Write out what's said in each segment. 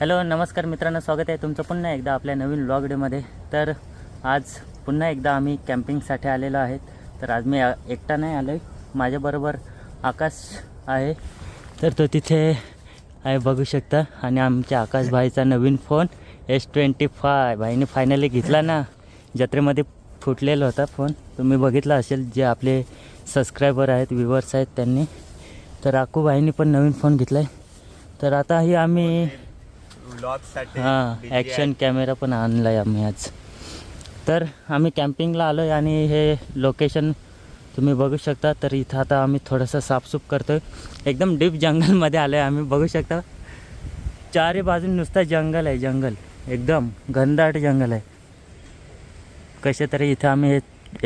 Hello नमस्कार मित्रांनो स्वागत आहे तुमचं पुन्हा एकदा आपल्या नवीन व्लॉग डेमध्ये तर आज पुन्हा एकदा आम्ही कॅम्पिंगसाठी आलेलो आहेत. तर आज मी एकटा नाही आलो आहे माझ्याबरोबर आकाश आहे. तर तो तिथे आहे बघू शकता. आणि आमच्या आकाश भाईचा नवीन फोन एस ट्वेंटी फाय भाईने फायनली घेतला ना. जत्रेमध्ये फुटलेला होता फोन तुम्ही बघितला असेल जे आपले सबस्क्रायबर आहेत व्ह्युअर्स आहेत त्यांनी. तर आकू भाईने पण नवीन फोन घेतला आहे तर आता ही आम्ही हां ॲक्शन कॅमेरा पण आणला आहे आम्ही आज. तर आम्ही कॅम्पिंगला आलो आहे आणि हे लोकेशन तुम्ही बघू शकता. तर इथं आता आम्ही थोडंसं साफसूफ करतो आहे एकदम डीप जंगलमध्ये आलो आहे आम्ही बघू शकता. चारी बाजून नुसतं जंगल आहे जंगल एकदम घनदाट जंगल आहे. कसे तरी इथं आम्ही हे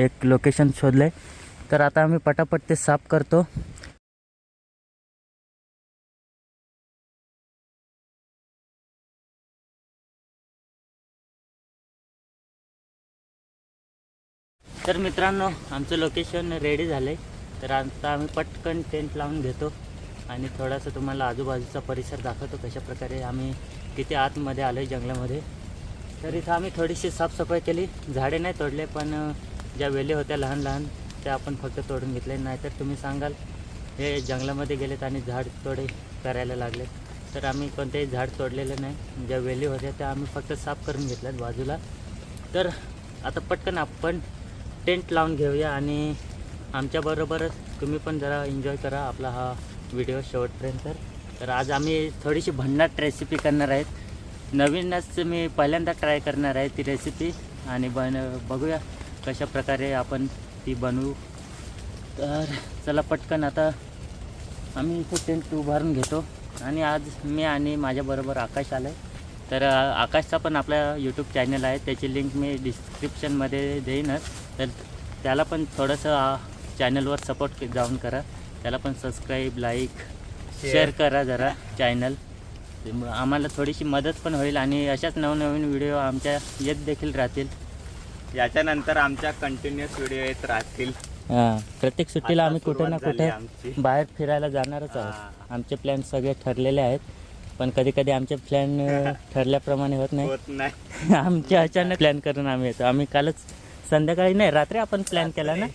एक लोकेशन शोधलं आहे तर आता आम्ही पटापट ते साफ करतो. तर मित्रांनो आमचं लोकेशन रेडी झालं आहे तर आता आम्ही पटकन टेंट लावून घेतो आणि थोडासा तुम्हाला आजूबाजूचा परिसर दाखवतो कशाप्रकारे आम्ही किती आतमध्ये आलो आहे जंगलामध्ये. तर इथं आम्ही थोडीशी साफसफाई केली. झाडे नाही तोडले पण ज्या वेली होत्या लहान लहान त्या आपण फक्त तोडून घेतले. नाहीतर तुम्ही सांगाल हे जंगलामध्ये गेलेत आणि झाड तोडे करायला लागले तर आम्ही कोणतेही झाड तोडलेलं नाही. ज्या वेली होत्या त्या आम्ही फक्त साफ करून घेतल्यात बाजूला. तर आता पटकन आपण टेंट लावून घेऊया आणि आमच्याबरोबरच तुम्ही पण जरा एन्जॉय करा आपला हा व्हिडिओ शेवटपर्यंत. तर आज आम्ही थोडीशी भन्नाट रेसिपी करणार आहेत. नवीनच मी पहिल्यांदा ट्राय करणार आहे ती रेसिपी आणि बन बघूया कशा प्रकारे आपण ती बनवू. तर चला पटकन आता आम्ही इथे टेंट उभारून घेतो. आणि आज मी आणि माझ्याबरोबर आकाश आलं आहे तर आकाशचा पण आपला यूट्यूब चॅनल आहे. त्याची लिंक मी डिस्क्रिप्शनमध्ये देईनच. तर त्याला पण थोडंसं चॅनलवर सपोर्ट जाऊन करा. त्याला पण सबस्क्राईब लाईक शेअर करा जरा चॅनल आम्हाला थोडीशी मदत पण होईल आणि अशाच नवनवीन व्हिडिओ आमच्या येत देखील राहतील. याच्यानंतर आमच्या कंटिन्युअस व्हिडिओ येत राहतील. प्रत्येक सुट्टीला आम्ही कुठे ना कुठे. बाहेर फिरायला जाणारच आहोत. आमचे प्लॅन सगळे ठरलेले आहेत. पण कधी कधी आमचे प्लॅन ठरल्याप्रमाणे होत नाही. होत नाही. आमचे अचानक प्लॅन करून आम्ही येतो. आम्ही कालच संध्याकाळी नाही रात्री आपण प्लॅन केला ना?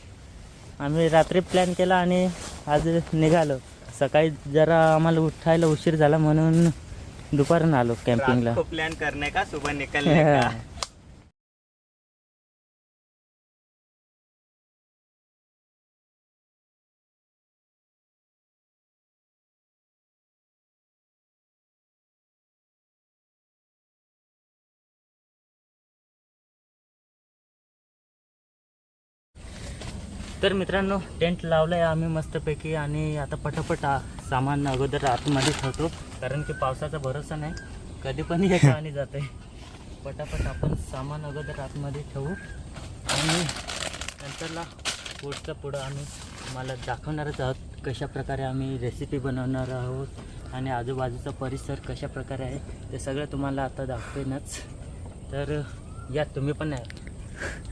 आम्ही रात्री प्लॅन केला आणि आज निघालो. सकाळी जरा आम्हाला उठायला उशीर झाला म्हणून दुपारून आलो कॅम्पिंगला प्लान करने का? सुबह निकलने का? तर मित्रांनो टेंट लावलं आहे आम्ही मस्तपैकी आणि आता पटापट सामान अगोदर आतमध्ये ठेवतो कारण की पावसाचा भरोसा नाही. कधी पण येतं आणि जाते पटापट आपण सामान अगोदर आतमध्ये ठेवू आणि नंतरला पुढचं पुढं आम्ही मला दाखवणारच आहोत कशा प्रकारे आम्ही रेसिपी बनवणार आहोत आणि आजूबाजूचा परिसर कशा प्रकारे आहे ते सगळं तुम्हाला आता दाखवेनच. तर या तुम्ही पण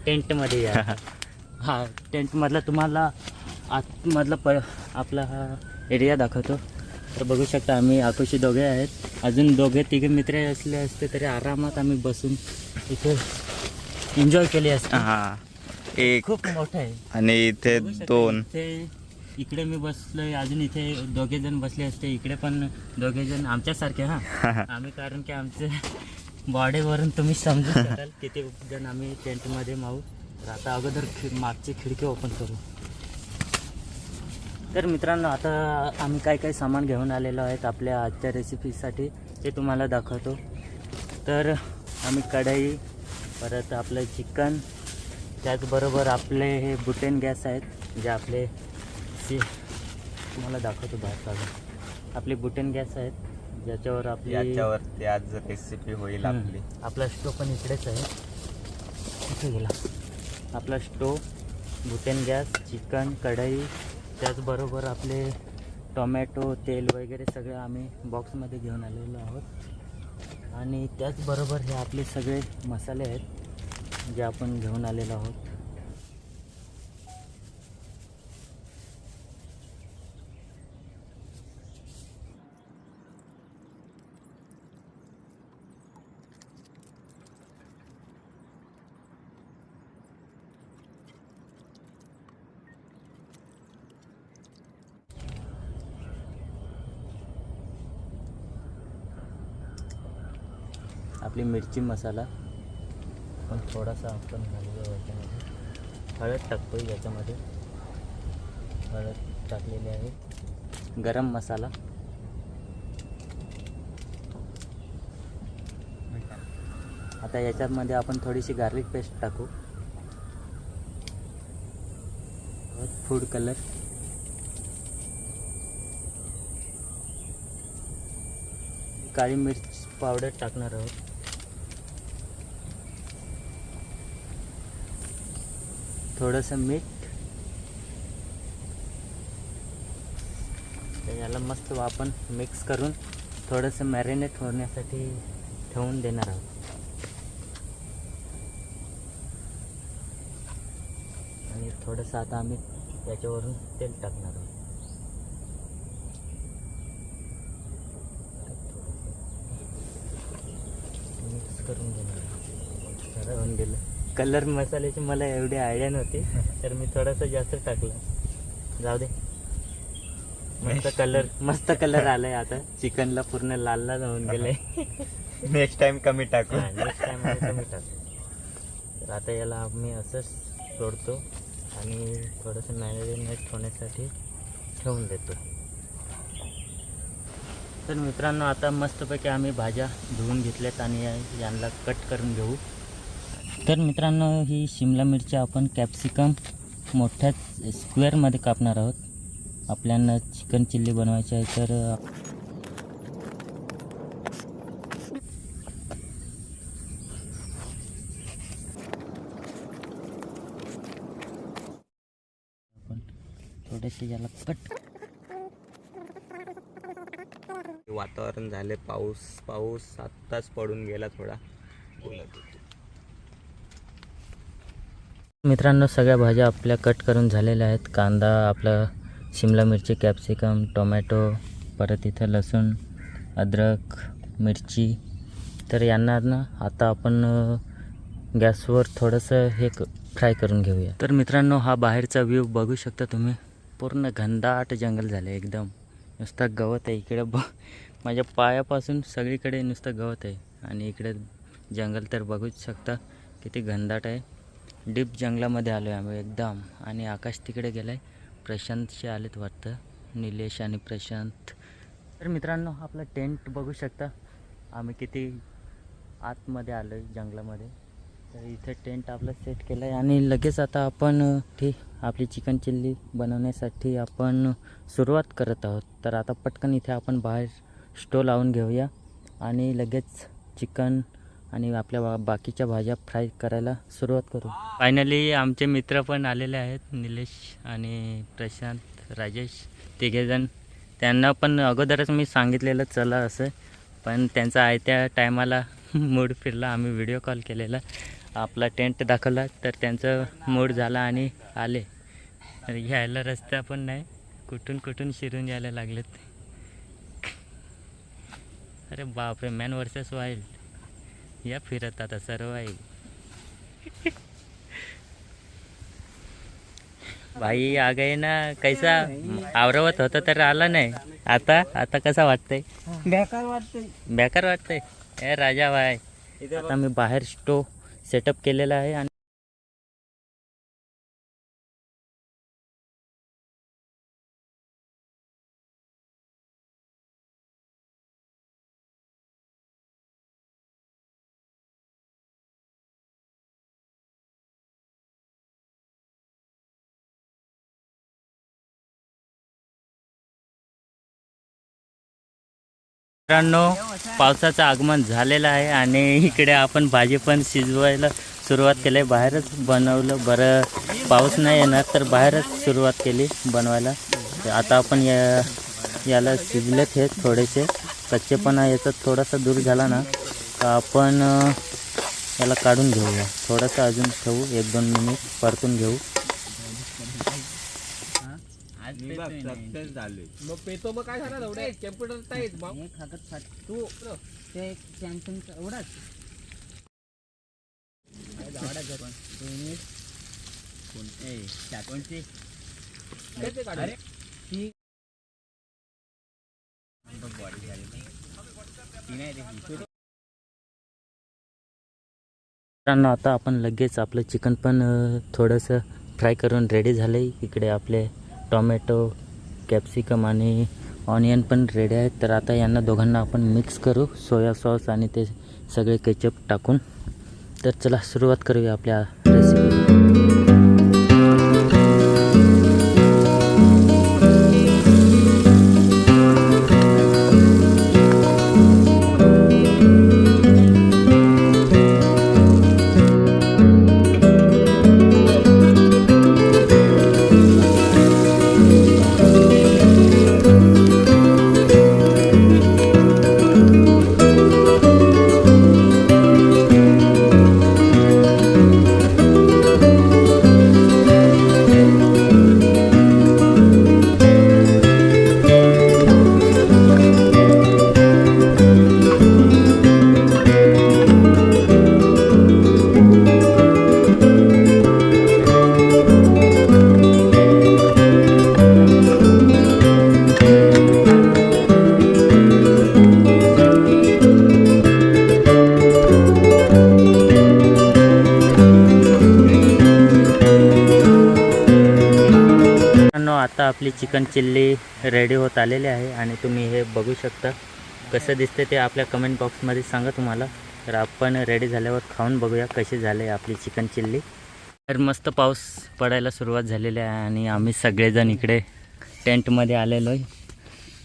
टेंटमध्ये या. हा टेंटमधला तुम्हाला आतमधला प आपला हा एरिया दाखवतो. तर बघू शकता आम्ही आकुशी दोघे आहेत. अजून दोघे तिघे मित्र असले असते तरी आरामात आम्ही बसून इथे एन्जॉय केली असते. हा एक खूप मोठं आहे. आणि इथे दोन. इथे इकडे मी बसलोय अजून इथे दोघे जण बसले असते. इकडे पण दोघे जण आमच्यासारखे हा. आम्ही कारण की आमचे बॉडीवरून तुम्ही समजू शकाल किती जण आम्ही टेंटमध्ये मावू तर आता अगोदर खि मागची खिडकी ओपन करू. तर मित्रांनो आता आम्ही काय काय सामान घेऊन आलेलो आहेत आपल्या आजच्या रेसिपीसाठी ते तुम्हाला दाखवतो. तर आम्ही कढई परत आपलं चिकन त्याचबरोबर आपले हे बुटेन गॅस आहेत जे आपले सी तुम्हाला दाखवतो बाहेर काढून. आपले बुटेन गॅस आहेत ज्याच्यावर आपली याच्यावरती आज रेसिपी होईल आपली. आपला स्टोव पण इकडेच आहे. कुठे गेला. आपला स्टोव भुटेन गॅस चिकन कढई त्याचबरोबर आपले टोमॅटो तेल वगैरे सगळं आम्ही बॉक्समध्ये घेऊन आलेलो आहोत. आणि त्याचबरोबर हे आपले सगळे मसाले आहेत जे आपण घेऊन आलेलो आहोत. आपली मिरची मसाला पण थोडासा आपण घालूया याच्यामध्ये. हळद टाकतो याच्यामध्ये. हळद टाकलेली आहे. गरम मसाला. आता याच्यामध्ये आपण थोडीशी गार्लिक पेस्ट टाकू. फूड कलर काळी मिर्च पावडर टाकणार आहोत. थोडंसं मीठ. तर याला मस्त आपण मिक्स करून थोडंसं मॅरिनेट होण्यासाठी ठेवून देणार आहोत. आणि थोडंसं आता आम्ही त्याच्यावरून तेल टाकणार आहोत मिक्स करून घेणार खरं होऊन गेलं कलर मसाल्याची मला एवढी आयडिया नव्हती. तर मी थोडंसं जास्त टाकलं. जाऊ दे. मस्त कलर मस्त कलर आलाय आता. चिकनला पूर्ण लाल लाल होऊन गेलंय. नेक्स्ट टाइम कमी टाकू. नेक्स्ट टाइम कमी टाकू. तर आता याला आम्ही असंच सोडतो आणि थोडंसं मॅरिनेट होण्यासाठी ठेवून देतो. तर मित्रांनो आता मस्तपैकी आम्ही भाज्या धुवून घेतल्यात आणि यांना कट करून घेऊ. तर मित्रांनो ही शिमला मिरची आपण कॅप्सिकम मोठ्या स्क्वेअरमध्ये कापणार आहोत. आपल्याला चिकन चिल्ली बनवायची आहे तर थोडेसे याला कट वातावरण झाले पाऊस पाऊस आत्ताच पडून गेला थोडा. बोलत मित्रांनो सगळ्या भाज्या आपल्या कट करून झालेल्या आहेत. कांदा आपला शिमला मिरची कॅप्सिकम टोमॅटो परत इथं लसूण अद्रक मिरची. तर यांना ना आता आपण गॅसवर थोडंसं हे क फ्राय करून घेऊया. तर मित्रांनो हा बाहेरचा व्ह्यू बघू शकता तुम्ही. पूर्ण घनदाट जंगल झालं आहे एकदम. नुसतं गवत आहे इकडं. ब माझ्या पायापासून सगळीकडे नुसतं गवत आहे. आणि इकडे जंगल तर बघूच शकता किती घनदाट आहे. डीप जंगलामध्ये आलो आहे आम्ही एकदम. आणि आकाश तिकडे गेलाय. आहे प्रशांतशी आलेत वाटतं. निलेश आणि प्रशांत. तर मित्रांनो आपला टेंट बघू शकता. आम्ही किती आतमध्ये आलो आहे जंगलामध्ये. तर इथे टेंट आपलं सेट केलं आहे आणि लगेच आता आपण ठीक आपली चिकन चिल्ली बनवण्यासाठी आपण सुरुवात करत आहोत. तर आता पटकन इथे आपण बाहेर स्टो लावून घेऊया. आणि लगेच चिकन आणि आपल्या बा बाकीच्या भाज्या फ्राय करायला सुरुवात करू. फायनली आमचे मित्र पण आलेले आहेत निलेश आणि प्रशांत राजेश तिघेजण. त्यांना पण अगोदरच मी सांगितलेलं चला असं. पण त्यांचा आयत्या टायमाला मूड फिरला आम्ही व्हिडिओ कॉल केलेला. आपला टेंट दाखवला तर त्यांचं मूड झाला आणि आले. तर रस्ता पण नाही. कुठून कुठून शिरून यायला लागलेत. अरे बापरे मॅन वर्सेस वाईल्ड या फिरत आता सर्व आहे भाई आ गए ना कैसा आवरवत होता तर आला नाही. आता आता कसा वाटतंय? बेकार वाटतंय. बेकार वाटतंय. ए राजा भाई आता मी बाहेर स्टो सेटअप केलेला आहे आणि मित्रांनो पावसाचं आगमन झालेलं आहे आणि इकडे आपण भाजी पण शिजवायला सुरुवात केली. बाहेरच बनवलं. बरं पाऊस नाही येणार तर बाहेरच सुरुवात केली बनवायला. आता आपण या याला शिजलेत हे थोडेसे. कच्चेपणा याचा थोडासा दूर झाला ना तर आपण याला काढून घेऊया. थोडंसं अजून ठेवू. एक दोन मिनिट परतून घेऊ. मग पेतो मग काय झालं एवढे? कॅम्प्युटर ताईत मग. खागत फाट तू ते सॅमसंगचा एवढाच. मित्रांनो आता आपण लगेच आपलं चिकन पण अ, थोडंसं फ्राय करून रेडी झालं आहे इकडे आपले टोमॅटो कॅप्सिकम आणि ऑनियन पण रेडी आहेत. तर आता यांना दोघांना आपण मिक्स करू सोया सॉस आणि ते सगळे केचप टाकून. तर चला सुरुवात करूया आपल्या रेसिपी चिकन चिल्ली रेडी होत आलेली आहे आणि तुम्ही हे बघू शकता. कसं दिसते ते आपल्या कमेंट बॉक्समध्ये सांगा तुम्हाला. तर आपण रेडी झाल्यावर खाऊन बघूया कशी झाली आपली चिकन चिल्ली. तर मस्त पाऊस पडायला सुरुवात झालेली आहे आणि आम्ही सगळेजण इकडे टेंटमध्ये आलेलो आहे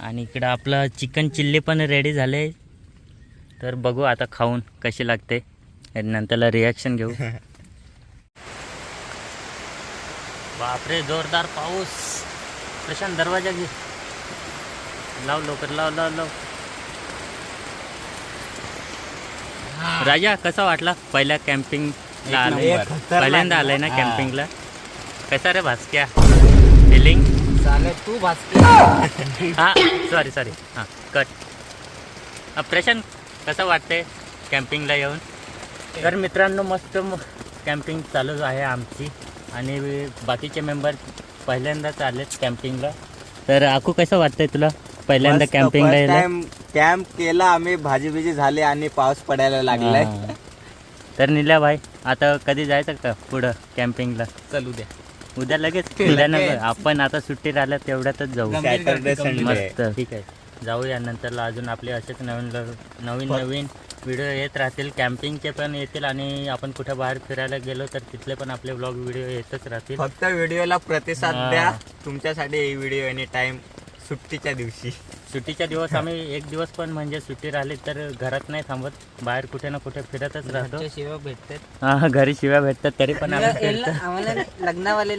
आणि इकडं आपलं चिकन चिल्ली पण रेडी झाले तर बघू आता खाऊन कशी लागते. नंतरला रिॲक्शन घेऊ. बापरे जोरदार पाऊस. प्रशांत दरवाजा घे. लाव लवकर लाव लाव लाव. राजा कसा वाटला पहिल्या कॅम्पिंगला आलाय पहिल्यांदा आलाय ना कॅम्पिंगला कसा रे भास्क्या? फिलिंग चालेल तू भाजते हा सॉरी सॉरी हां कट प्रशांत कसं वाटतंय कॅम्पिंगला येऊन? तर मित्रांनो मस्त कॅम्पिंग चालू आहे आमची. आणि बाकीचे मेंबर पहिल्यांदाच आलेत कॅम्पिंगला तर आकू कसं वाटतंय तुला पहिल्यांदा कॅम्पिंगला यायला? कॅम्प केला आम्ही भाजी बिजी झाली आणि पाऊस पडायला लागलाय. हां. तर निल्या भाई आता कधी जायचं का पुढं कॅम्पिंगला चलू द्या उद्या लगेच? उद्या नको आपण आता सुट्टी राहिल्या तेवढ्यातच जाऊ. सॅटरडे संडे मस्त. ठीक आहे. जाऊया नंतरला अजून आपले असेच नवीन नवीन नवीन व्हिडिओ येत राहतील कॅम्पिंगचे पण येतील आणि आपण कुठे बाहेर फिरायला गेलो तर तिथले पण आपले ब्लॉग व्हिडिओ येतच राहतील. फक्त व्हिडिओला प्रतिसाद हा. द्या तुमच्यासाठी ही व्हिडिओ एनी टाइम सुट्टीच्या दिवशी. सुट्टीच्या दिवस आम्ही एक दिवस पण म्हणजे सुट्टी राहिली तर घरात नाही थांबत बाहेर कुठे ना कुठे फिरतच राहतो. शिवा भेटतात. हा घरी शिव्या भेटतात तरी पण आम्ही फिरतो. आम्हाला लग्नावाले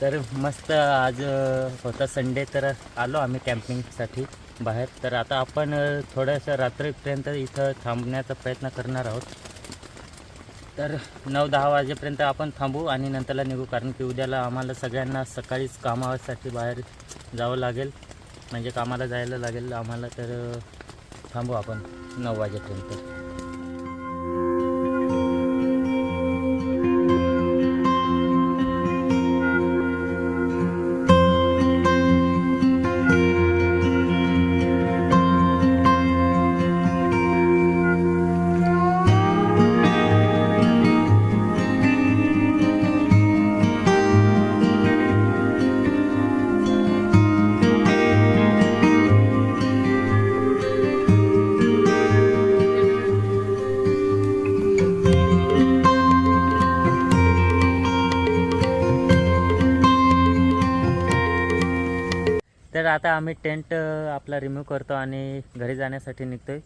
तर मस्त आज अ, होता संडे तर आलो आम्ही कॅम्पिंगसाठी बाहेर. तर आता आपण थोडंसं रात्रीपर्यंत इथं थांबण्याचा प्रयत्न करणार आहोत. तर नऊ दहा वाजेपर्यंत आपण थांबू आणि नंतरला निघू कारण की उद्याला आम्हाला सगळ्यांना सकाळीच कामासाठी बाहेर जावं लागेल. म्हणजे कामाला जायला लागेल. आम्हाला तर थांबू आपण नऊ वाजेपर्यंत. आता आम्ही टेंट आपला रिमूव्ह करतो आणि घरी जाण्यासाठी निघतो आहे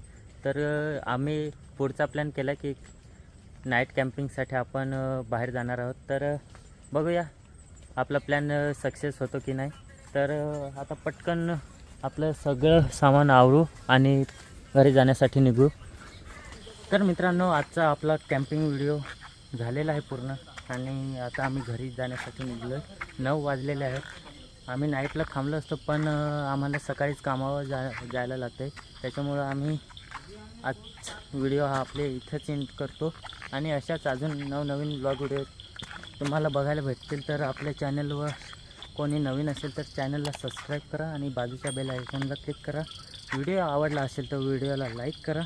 तर आम्ही पुढचा प्लॅन केला की नाईट कॅम्पिंगसाठी आपण बाहेर जाणार आहोत. तर बघूया आपला प्लॅन सक्सेस होतो की नाही. तर आता पटकन आपलं सगळं सामान आवरू आणि घरी जाण्यासाठी निघू. तर मित्रांनो आजचा आपला कॅम्पिंग व्हिडिओ झालेला आहे पूर्ण आणि आता आम्ही घरी जाण्यासाठी निघलो आहे नऊ वाजलेले आहेत. आम्ही नाईटला थांबलो असतो पण आम्हाला सकाळीच कामावर जा जायला लागते त्याच्यामुळं आम्ही आज व्हिडिओ हा आपले इथंच एंड करतो. आणि अशाच अजून नवनवीन ब्लॉग व्हिडिओ तुम्हाला बघायला भेटतील तर आपल्या चॅनलवर कोणी नवीन असेल तर चॅनलला सबस्क्राईब करा आणि बाजूच्या बेल आयकॉनला क्लिक करा. व्हिडिओ आवडला असेल तर व्हिडिओला लाईक करा.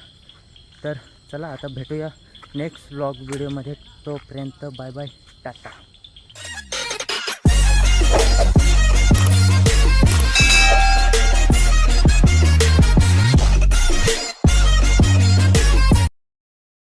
तर चला आता भेटूया नेक्स्ट ब्लॉग व्हिडिओमध्ये तोपर्यंत बाय बाय टाटा.